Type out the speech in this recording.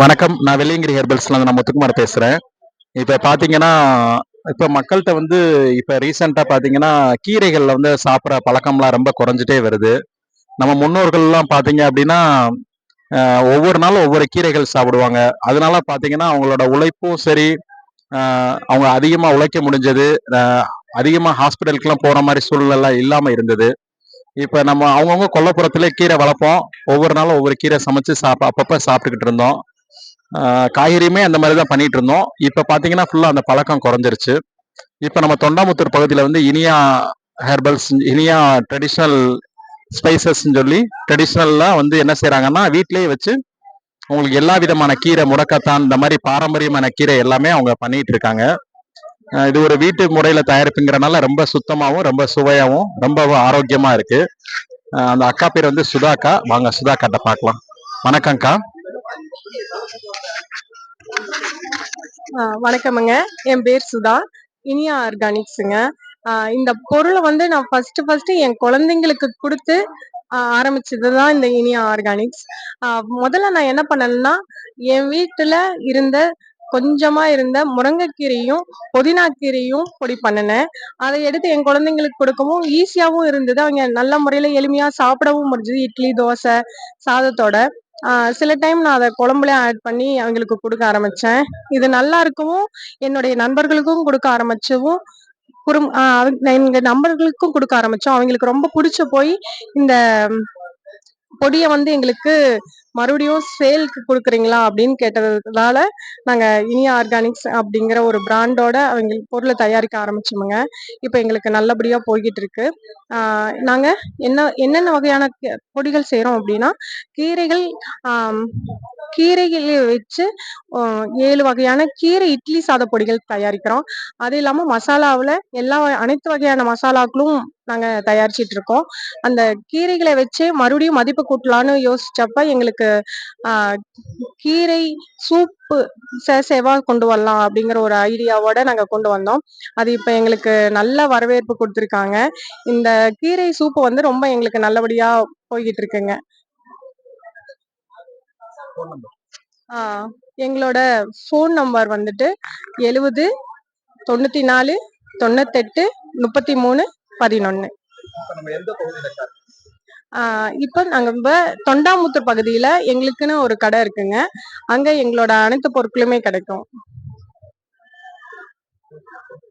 வணக்கம். நான் வெள்ளியங்கிரி ஹெர்பல்ஸ்ல நான் முத்துக்குமார் பேசுறேன். இப்ப பாத்தீங்கன்னா இப்ப மக்கள்கிட்ட வந்து இப்ப ரீசெண்டா பாத்தீங்கன்னா கீரைகள்ல வந்து சாப்பிட்ற பழக்கம்லாம் ரொம்ப குறைஞ்சிட்டே வருது. நம்ம முன்னோர்கள்லாம் பாத்தீங்க அப்படின்னா ஒவ்வொரு நாளும் ஒவ்வொரு கீரைகள் சாப்பிடுவாங்க. அதனால பாத்தீங்கன்னா அவங்களோட உழைப்பும் சரி அவங்க அதிகமா உழைக்க முடிஞ்சது. அதிகமா ஹாஸ்பிட்டலுக்குலாம் போற மாதிரி சூழ்நிலை இல்லாம இருந்தது. இப்போ நம்ம அவங்கவுங்க கொல்லப்புறத்தில் கீரை வளர்ப்போம். ஒவ்வொரு நாளும் ஒவ்வொரு கீரை சமைச்சு சாப்ப அப்பப்போ சாப்பிட்டுக்கிட்டு இருந்தோம். காய்கறியுமே அந்த மாதிரி தான் பண்ணிட்டு இருந்தோம். இப்போ பார்த்தீங்கன்னா ஃபுல்லாக அந்த பழக்கம் குறைஞ்சிருச்சு. இப்போ நம்ம தொண்டாமுத்தூர் பகுதியில் வந்து இனியா ஹெர்பல்ஸ் இனியா ட்ரெடிஷ்னல் ஸ்பைசஸ்ன்னு சொல்லி ட்ரெடிஷ்னல்லாம் வந்து என்ன செய்கிறாங்கன்னா வீட்டிலேயே வச்சு உங்களுக்கு எல்லா விதமான கீரை முடக்கத்தான் இந்த மாதிரி பாரம்பரியமான கீரை எல்லாமே அவங்க பண்ணிட்டு இருக்காங்க. இது ஒரு வீட்டு முறையில தயாரிப்புங்கிறனால ரொம்ப சுத்தமாகவும் ரொம்ப சுவையாகவும் ரொம்ப ஆரோக்கியமா இருக்கு. அந்த அக்கா பேர் வந்து சுதாக்கா. வாங்க சுதாக்காட்ட பார்க்கலாம். வணக்கம்க்கா. வணக்கமுங்க. என் பேர் சுதா. இனியா ஆர்கானிக்ஸுங்க. இந்த பொருளை வந்து நான் ஃபர்ஸ்ட் ஃபர்ஸ்ட் என் குழந்தைங்களுக்கு கொடுத்து ஆரம்பிச்சது தான் இந்த இனியா ஆர்கானிக்ஸ். முதல்ல நான் என்ன பண்ணேன்னா என் வீட்டில் இருந்த கொஞ்சமா இருந்த முருங்கைக்கீரையும் புதினா கீரையும் பொடி பண்ணினேன் அதை எடுத்து என் குழந்தைங்களுக்கு கொடுக்கவும் ஈஸியாகவும் இருந்தது. அவங்க நல்ல முறையில எளிமையா சாப்பிடவும் முடிஞ்சது. இட்லி தோசை சாதத்தோட. சில டைம் நான் அதை குழம்புல ஆட் பண்ணி அவங்களுக்கு கொடுக்க ஆரம்பிச்சேன். இது நல்லா இருக்கவும் என்னுடைய நண்பர்களுக்கும் கொடுக்க ஆரம்பிச்சவும் குறும் எங்கள் எங்க நண்பர்களுக்கும் கொடுக்க ஆரம்பிச்சோம். அவங்களுக்கு ரொம்ப பிடிச்ச போய் இந்த பொடியை வந்து எங்களுக்கு மறுபடியும் சேலுக்கு கொடுக்குறீங்களா அப்படின்னு கேட்டதுனால நாங்கள் இனியா ஆர்கானிக்ஸ் அப்படிங்கிற ஒரு பிராண்டோட அவங்க பொருளை தயாரிக்க ஆரம்பிச்சோமுங்க. இப்போ எங்களுக்கு நல்லபடியாக போய்கிட்டு இருக்கு. நாங்கள் என்ன என்னென்ன வகையான கொடிகள் பொடிகள் அப்படின்னா கீரைகள் கீரைகளை வச்சு ஏழு வகையான கீரை இட்லி சாத பொடிகள் தயாரிக்கிறோம். அது இல்லாமல் மசாலாவில் எல்லா அனைத்து வகையான மசாலாக்களும் நாங்கள் தயாரிச்சிட்டு இருக்கோம். அந்த கீரைகளை வச்சு மறுபடியும் மதிப்பு கூட்டலான்னு யோசிச்சப்ப எங்களுக்கு கீரை சூப்பு சேவா கொண்டு வரலாம் அப்படிங்கிற ஒரு ஐடியாவோட நாங்கள் கொண்டு வந்தோம். அது இப்போ எங்களுக்கு நல்ல வரவேற்பு கொடுத்துருக்காங்க. இந்த கீரை சூப்பு வந்து ரொம்ப எங்களுக்கு நல்லபடியாக போய்கிட்டு இருக்குங்க. எங்களோட ஃபோன் நம்பர் வந்துட்டு எழுவது தொண்ணூத்தி நாலு தொண்ணூத்தெட்டு முப்பத்தி மூணு பதினொன்னு. இப்போ நாங்க தொண்டாமுத்தூர் பகுதியில எங்களுக்குன்னு ஒரு கடை இருக்குங்க. அங்க எங்களோட அனைத்து பொருட்களுமே கிடைக்கும்.